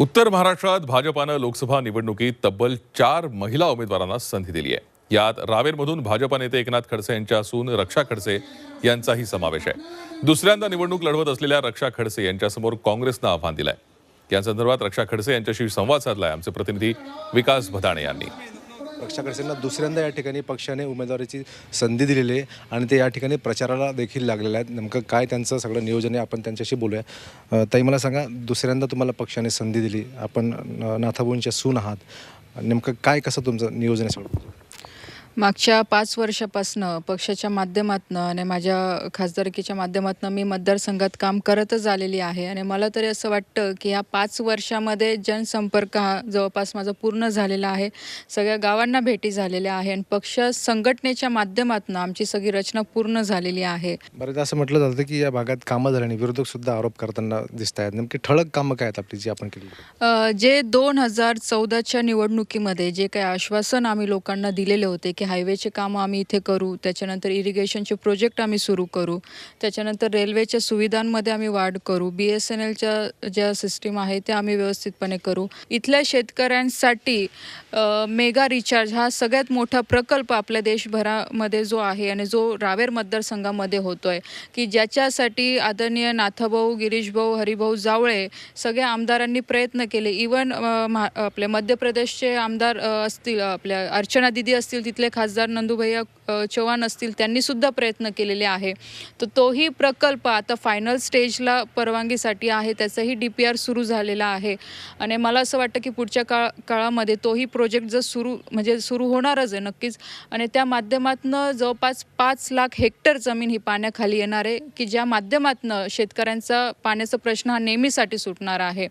उत्तर महाराष्ट्रात भाजपानं लोकसभा निवडणुकीत तब्बल चार महिला उमेदवारांना संधी दिली आहे. यात रावेरमधून भाजपा नेते एकनाथ खडसे यांच्या सून रक्षा खडसे यांचाही समावेश आहे. दुसऱ्यांदा निवडणूक लढवत असलेल्या रक्षा खडसे यांच्यासमोर काँग्रेसनं आव्हान दिलंय. या संदर्भात रक्षा खडसे यांच्याशी संवाद साधलाय आमचे प्रतिनिधी विकास भदाणे यांनी. पक्षाकडच्यांना दुसऱ्यांदा या ठिकाणी पक्षाने उमेदवारीची संधी दिलेली आहे आणि ते या ठिकाणी प्रचाराला देखील लागलेले आहेत. नेमकं काय त्यांचं सगळं नियोजन आहे आपण त्यांच्याशी बोलूया. ताई मला सांगा दुसऱ्यांदा तुम्हाला पक्षाने संधी दिली. आपण अ, सून आहात. नेमकं काय कसं तुमचं नियोजन आहे? सगळं मागच्या पाच वर्षापासनं पक्षाच्या माध्यमातनं आणि माझ्या खासदारकीच्या माध्यमातनं मी मतदारसंघात काम करतच आलेली आहे. आणि मला तरी असं वाटतं की ह्या पाच वर्षामध्ये जनसंपर्क हा जवळपास माझा पूर्ण झालेला आहे. सगळ्या गावांना भेटी झालेल्या आहे आणि पक्ष संघटनेच्या माध्यमातनं आमची सगळी रचना पूर्ण झालेली आहे. बरेचदा असं म्हटलं जातं की या भागात कामं झाल्याने विरोधक सुद्धा आरोप करताना दिसत आहेत नेमकी ठळक कामं काय आहेत आपली जी आपण केली? जे दोन हजार चौदाच्या निवडणुकीमध्ये जे काही आश्वासन आम्ही लोकांना दिलेले होते की हायवेचे कामं आम्ही इथे करू त्याच्यानंतर इरिगेशनचे प्रोजेक्ट आम्ही सुरू करू त्याच्यानंतर रेल्वेच्या सुविधांमध्ये आम्ही वाढ करू बी एस एन एलच्या ज्या सिस्टीम आहे त्या आम्ही व्यवस्थितपणे करू. इथल्या शेतकऱ्यांसाठी मेगा रिचार्ज हा सगळ्यात मोठा प्रकल्प आपल्या देशभरामध्ये जो आहे आणि जो रावेर मतदारसंघामध्ये होतोय की ज्याच्यासाठी आदरणीय नाथाभाऊ गिरीशभाऊ हरिभाऊ जावळे सगळ्या आमदारांनी प्रयत्न केले. इवन आपले मध्य प्रदेशचे आमदार असतील आपल्या अर्चना दिदी असतील तिथले खासदार नंदुभैया चव्हाण असतील त्यांनी सुद्धा प्रयत्न केलेले आहे. तर तोही प्रकल्प आता फायनल स्टेजला परवानगीसाठी आहे त्याचाही डी पी आर सुरू झालेला आहे. आणि मला असं वाटतं की पुढच्या काळ काळामध्ये तोही प्रोजेक्ट जर सुरू म्हणजे सुरू होणारच आहे नक्कीच. आणि त्या माध्यमातनं जवळपास पाच लाख हेक्टर जमीन ही पाण्याखाली येणार आहे की ज्या माध्यमातनं शेतकऱ्यांचा पाण्याचा प्रश्न हा नेहमीसाठी सुटणार आहे.